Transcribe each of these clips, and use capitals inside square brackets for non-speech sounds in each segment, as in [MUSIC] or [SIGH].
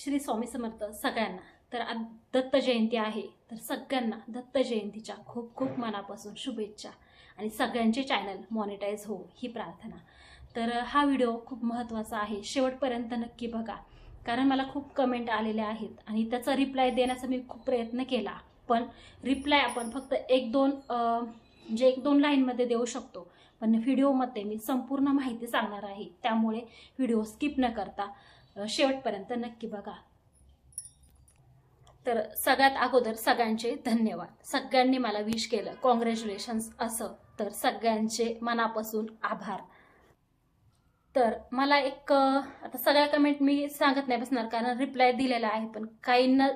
श्री स्वामी समर्थ सगळ्यांना. तर आज दत्त जयंती आहे. तर सगळ्यांना दत्त जयंतीच्या खूप खूप मनापासून शुभेच्छा. आणि सगळ्यांचे चॅनल मॉनिटाईज हो ही प्रार्थना. तर हा व्हिडिओ खूप महत्त्वाचा आहे. शेवटपर्यंत नक्की बघा. कारण मला खूप कमेंट आलेल्या आहेत. आणि त्याचा रिप्लाय देण्याचा मी खूप प्रयत्न केला. पण रिप्लाय आपण फक्त एक दोन म्हणजे एक दोन लाईनमध्ये देऊ शकतो. पण व्हिडिओमध्ये मी संपूर्ण माहिती सांगणार आहे. त्यामुळे व्हिडिओ स्किप न करता शेवटपर्यंत नक्की बघा. तर सगळ्यात अगोदर सगळ्यांचे धन्यवाद. सगळ्यांनी मला विश केलं. कॉंग्रॅच्युलेशन्स असं. तर सगळ्यांचे मनापासून आभार. तर मला एक आता सगळ्या कमेंट मी सांगत नाही बसणार कारण रिप्लाय दिलेला आहे पण काहींना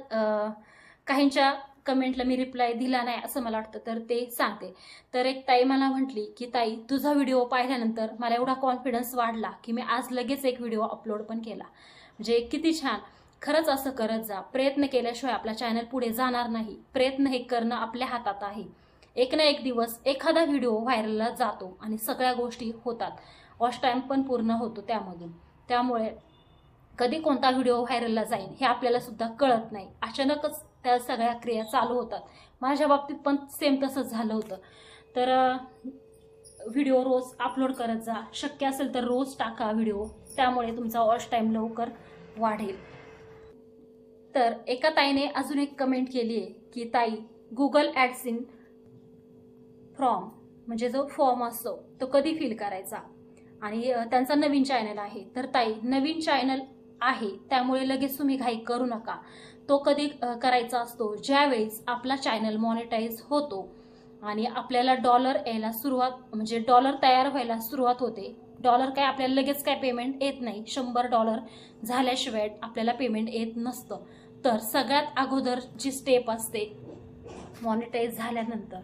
काहींच्या कमेंटला मी रिप्लाय दिला नाही असं मला वाटतं तर ते सांगते. तर एक ताई मला म्हटली की ताई तुझा व्हिडिओ पाहिल्यानंतर मला एवढा कॉन्फिडन्स वाढला की मी आज लगेच एक व्हिडिओ अपलोड पण केला. म्हणजे किती छान. खरंच असं करत जा. प्रयत्न केल्याशिवाय आपला चॅनल पुढे जाणार नाही. प्रयत्न हे करणं आपल्या हातात आहे. एक ना एक दिवस एखादा व्हिडिओ व्हायरलला जातो आणि सगळ्या गोष्टी होतात. वॉच टाईम पण पूर्ण होतो त्यामधून. त्यामुळे कधी कोणता व्हिडिओ व्हायरलला जाईल हे आपल्याला सुद्धा कळत नाही. अचानकच त्या सगळ्या क्रिया चालू होतात. माझ्या बाबतीत पण सेम तसंच झालं होतं. तर व्हिडिओ रोज अपलोड करत जा. शक्य असेल तर रोज टाका व्हिडिओ त्यामुळे तुमचा वॉच टाईम लवकर वाढेल. तर एका ताईने अजून एक कमेंट केली आहे की ताई गुगल ॲड्सिन फ्रॉम म्हणजे जो फॉर्म असतो तो कधी फिल करायचा? आणि त्यांचा नवीन चॅनल आहे. तर ताई नवीन चॅनल आहे. त्यामुळे लगेच तुम्ही घाई करू नका. तो कधी करायचा असतो? ज्यावेळेस आपला चॅनल मॉनिटाईज होतो आणि आपल्याला डॉलर यायला सुरुवात म्हणजे डॉलर तयार व्हायला सुरुवात होते. डॉलर काय आपल्याला लगेच काय पेमेंट येत नाही. शंभर डॉलर झाल्याशिवाय आपल्याला पेमेंट येत नसतं. तर सगळ्यात अगोदर जी स्टेप असते मॉनिटाईज झाल्यानंतर.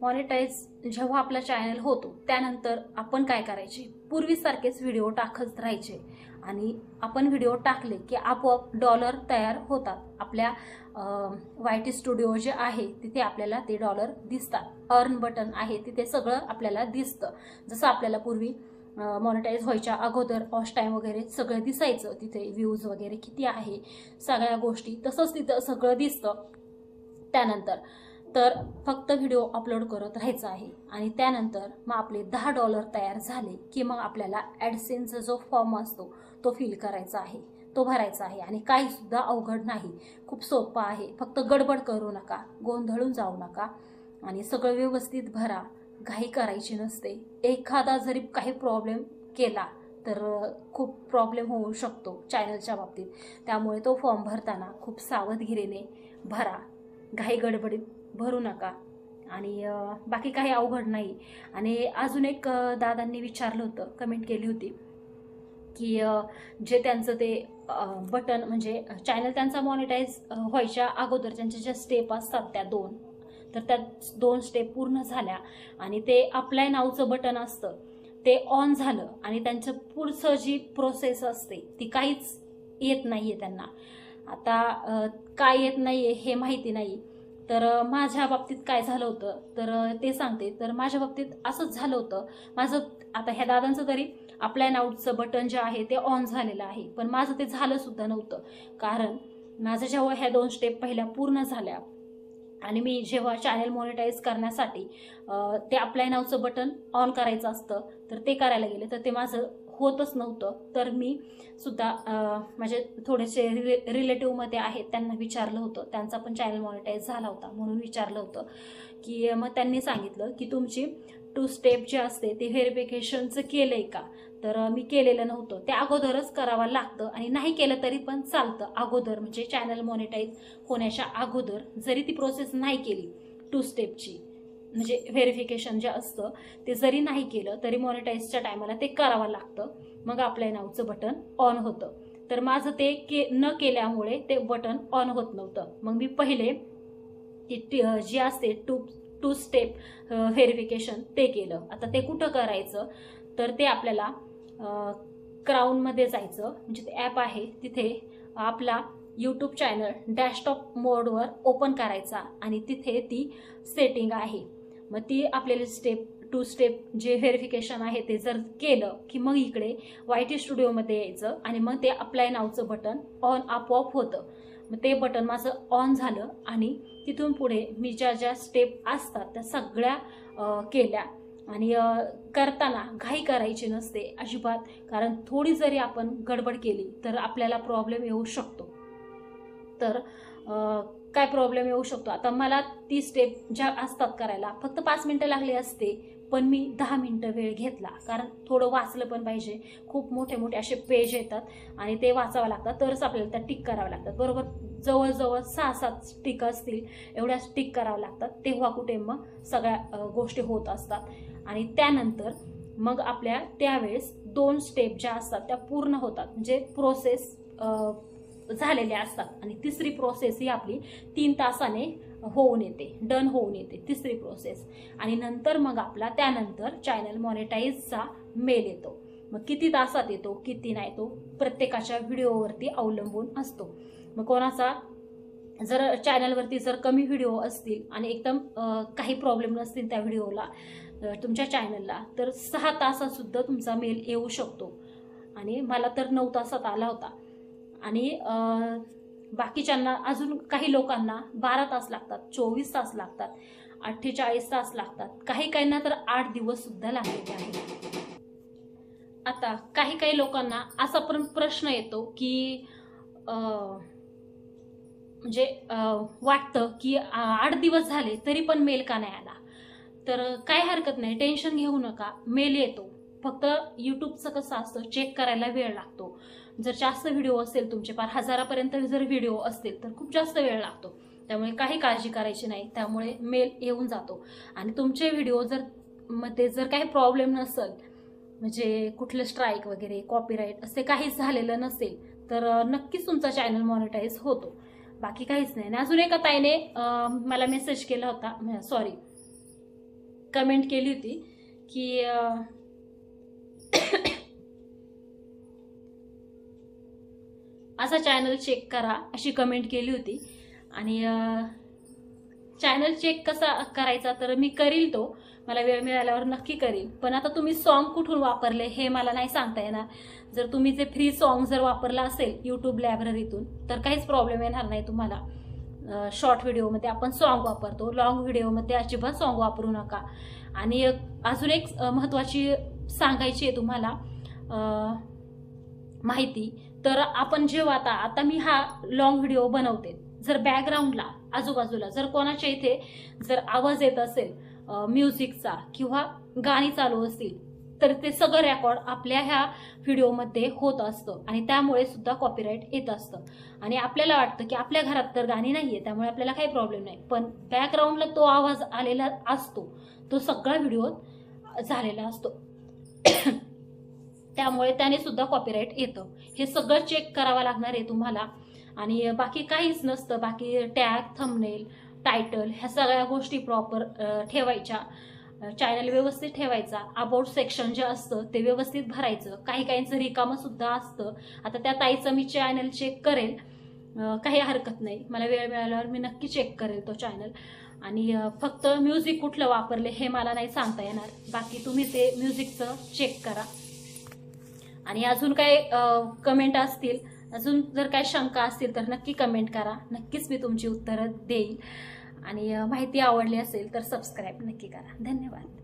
मॉनिटाईज जेव्हा आपला चॅनल होतो त्यानंतर आपण काय करायचे? पूर्वीसारखेच व्हिडिओ टाकत राहायचे. आणि आपण व्हिडिओ टाकले की आपोआप डॉलर तयार होतात. आपल्या वाय टी स्टुडिओ जे आहे तिथे आपल्याला ते डॉलर दिसतात. अर्न बटन आहे तिथे सगळं आपल्याला दिसतं. जसं आपल्याला पूर्वी मॉनिटाईज व्हायच्या अगोदर ऑश टाईम वगैरे सगळं दिसायचं. तिथे व्ह्यूज वगैरे किती आहे सगळ्या गोष्टी तसंच तिथं सगळं दिसतं. त्यानंतर तर फक्त व्हिडिओ अपलोड करत राहायचा आहे. आणि त्यानंतर मग आपले दहा डॉलर तयार झाले की मग आपल्याला ॲडसेनचा जो फॉर्म असतो तो फिल करायचा आहे तो भरायचा आहे आणि काही सुद्धा अवघड नाही. खूप सोपं आहे. फक्त गडबड करू नका गोंधळून जाऊ नका आणि सगळं व्यवस्थित भरा. घाई करायची नसते. एखादा जरी काही प्रॉब्लेम केला तर खूप प्रॉब्लेम होऊ शकतो चॅनलच्या बाबतीत. त्यामुळे तो फॉर्म भरताना खूप सावधगिरीने भरा. घाई गडबडीत भरू नका आणि बाकी काही अवघड नाही. आणि अजून एक दादांनी विचारलं होतं कमेंट केली होती. की जे त्यांचं ते बटन म्हणजे चॅनल त्यांचा मॉनिटाईज व्हायच्या अगोदर त्यांच्या ज्या स्टेप असतात त्या दोन तर त्या दोन स्टेप पूर्ण झाल्या आणि ते अप्लाय नावचं बटन असतं ते ऑन झालं आणि त्यांचं पुढचं जी प्रोसेस असते ती काहीच येत नाही आहे त्यांना. आता काय येत नाही आहे हे माहिती नाही तर माझ्या बाबतीत काय झालं होतं? तर ते सांगते. तर माझ्या बाबतीत असंच झालं होतं. माझं आता ह्या दादांचं तरी अप्लाय नाऊटचं बटन जे आहे ते ऑन झालेलं आहे. पण माझं ते झालं सुद्धा नव्हतं. कारण माझं जेव्हा ह्या दोन स्टेप पहिल्या पूर्ण झाल्या आणि मी जेव्हा चॅनल मॉनिटाईज करण्यासाठी ते अप्लाय नावचं बटन ऑन करायचं असतं तर ते करायला गेले. तर ते माझं होतच नव्हतं. तर मी सुद्धा माझे थोडेसे रिले रिलेटिव्हमध्ये आहेत त्यांना विचारलं होतं. त्यांचा पण चॅनल मॉनिटाईज झाला होता म्हणून विचारलं होतं. की मग त्यांनी सांगितलं की तुमची टू स्टेप जे असते ते व्हेरिफिकेशनचं केलं आहे का? तर मी केलेलं नव्हतं. ते अगोदरच करावं लागतं आणि नाही केलं तरी पण चालतं. अगोदर म्हणजे चॅनल मॉनिटाईज होण्याच्या अगोदर जरी ती प्रोसेस नाही केली टू स्टेपची म्हणजे व्हेरिफिकेशन जे असतं ते जरी नाही केलं तरी मॉनिटाईजच्या टायमाला ते करावं लागतं. मग आपल्या नावचं बटन ऑन होतं. तर माझं ते के न केल्यामुळे ते बटन ऑन होत नव्हतं. मग मी पहिले ती टी- जी असते टू टू स्टेप व्हेरिफिकेशन ते केलं. आता ते कुठं करायचं? तर ते आपल्याला क्राऊनमध्ये जायचं. म्हणजे ते ॲप आहे तिथे आपला यूट्यूब चॅनल डॅशटॉप मोडवर ओपन करायचा आणि तिथे ती सेटिंग आहे. मग ती आपल्याला स्टेप टू स्टेप जे व्हेरिफिकेशन आहे ते जर केलं की मग इकडे वाय टी स्टुडिओमध्ये यायचं आणि मग ते अप्लाय नावचं बटन ऑन आपोआप होतं. मग ते बटन माझं ऑन झालं आणि तिथून पुढे मी ज्या ज्या स्टेप असतात त्या सगळ्या केल्या. आणि करताना घाई करायची नसते अजिबात. कारण थोडी जरी आपण गडबड केली तर आपल्याला प्रॉब्लेम येऊ शकतो. तर काय प्रॉब्लेम येऊ शकतो. आता मला ती स्टेप ज्या असतात करायला फक्त पाच मिनटं लागली असते पण मी दहा मिनटं वेळ घेतला. कारण थोडं वाचलं पण पाहिजे. खूप मोठे मोठे असे पेज येतात आणि ते वाचावं लागतात तरच आपल्याला त्या टिक कराव्या लागतात बरोबर जवळजवळ सहा सात टिक असतील एवढ्या टिक कराव्या लागतात. तेव्हा कुठे मग सगळ्या गोष्टी होत असतात. आणि त्यानंतर मग आपल्या त्यावेळेस दोन स्टेप ज्या असतात त्या पूर्ण होतात. म्हणजे प्रोसेस झालेल्या असतात. आणि तिसरी प्रोसेस ही आपली तीन तासाने होऊन येते. डन होऊन येते. तिसरी प्रोसेस आणि नंतर मग आपला त्यानंतर चॅनल मॉनिटाईजचा मेल येतो. मग किती तासात येतो किती नाही तो प्रत्येकाच्या व्हिडिओवरती अवलंबून असतो. मग कोणाचा जर चॅनलवरती जर कमी व्हिडिओ असतील आणि एकदम काही प्रॉब्लेम नसतील त्या व्हिडिओला तुमच्या चॅनलला तर सहा तासात सुद्धा तुमचा मेल येऊ शकतो. आणि मला तर नऊ तासात आला होता. आणि बाकीच्यांना अजून काही लोकांना बारा तास लागतात चोवीस तास लागतात अठ्ठेचाळीस तास लागतात. काही काहींना तर आठ दिवस सुद्धा लागलेले आहेत. आता काही काही लोकांना असा पण प्रश्न येतो की म्हणजे वाटतं की आठ दिवस झाले तरी पण मेल का नाही आला? तर काय हरकत नाही टेन्शन घेऊ नका मेल येतो. फक्त यूट्यूबचं कसं असतं चेक करायला वेळ लागतो. जर जास्त व्हिडिओ असेल तुमचे पार हजारापर्यंत जर व्हिडिओ असतील तर खूप जास्त वेळ लागतो. त्यामुळे काही काळजी करायची नाही त्यामुळे मेल येऊन जातो. आणि तुमचे व्हिडिओ जर मध्ये जर काही प्रॉब्लेम नसेल म्हणजे कुठलं स्ट्राईक वगैरे कॉपीराईट असे काहीच झालेलं नसेल तर नक्कीच तुमचा चॅनल मॉनिटाईज होतो. बाकी काहीच नाही. आणि अजून एका ताईने मला मेसेज केला होता सॉरी कमेंट केली होती की [COUGHS] असा चॅनल चेक करा अशी कमेंट केली होती. आणि चॅनल चेक कसा करायचा तर मी करील तो. मला वेळ मिळाल्यावर नक्की करील पण आता तुम्ही सॉन्ग कुठून वापरले हे मला नाही सांगता येणार. जर तुम्ही जे फ्री सॉन्ग जर वापरला असेल यूट्यूब लायब्ररीतून तर काहीच प्रॉब्लेम येणार नाही तुम्हाला. शॉर्ट व्हिडिओमध्ये आपण सॉन्ग वापरतो. लॉंग व्हिडिओमध्ये अजिबात सॉन्ग वापरू नका. आणि अजून एक महत्त्वाची सांगायची आहे तुम्हाला माहिती. तर आपण जेव्हा आता आता मी हा लॉंग व्हिडिओ बनवते. जर बॅकग्राऊंडला आजूबाजूला जर कोणाच्या इथे जर आवाज येत असेल म्युझिकचा किंवा गाणी चालू असतील तर ते सगळं रेकॉर्ड आपल्या ह्या व्हिडिओमध्ये होत असतं. आणि त्यामुळे सुद्धा कॉपीराईट येत असतं. आणि आपल्याला वाटतं की आपल्या घरात तर गाणी नाही आहे त्यामुळे आपल्याला काही प्रॉब्लेम नाही. पण बॅकग्राऊंडला तो आवाज आलेला असतो. तो सगळा व्हिडिओ झालेला असतो. [COUGHS] त्यामुळे त्याने सुद्धा कॉपीराईट येतं. हे सगळं चेक करावं लागणार आहे तुम्हाला. आणि बाकी काहीच नसतं. बाकी टॅग थंबनेल टायटल ह्या सगळ्या गोष्टी प्रॉपर ठेवायच्या. चॅनल व्यवस्थित ठेवायचा. अबाउट सेक्शन जे असतं ते व्यवस्थित भरायचं. काही काहींचं रिकामं सुद्धा असतं. आता त्या ताईचं मी चॅनल चेक करेल. काही हरकत नाही. मला वेळ मिळाल्यावर मी नक्की चेक करेल तो चॅनल आणि फक्त म्युझिक कुठलं वापरले हे मला नाही सांगता येणार. बाकी तुम्ही ते म्युझिकचं चेक करा. आणि अजून काय कमेंट असतील अजून जर काय शंका असतील तर नक्की कमेंट करा. नक्कीच मी तुमची उत्तरं देईल. आणि माहिती आवडली असेल तर सबस्क्राईब नक्की करा. धन्यवाद.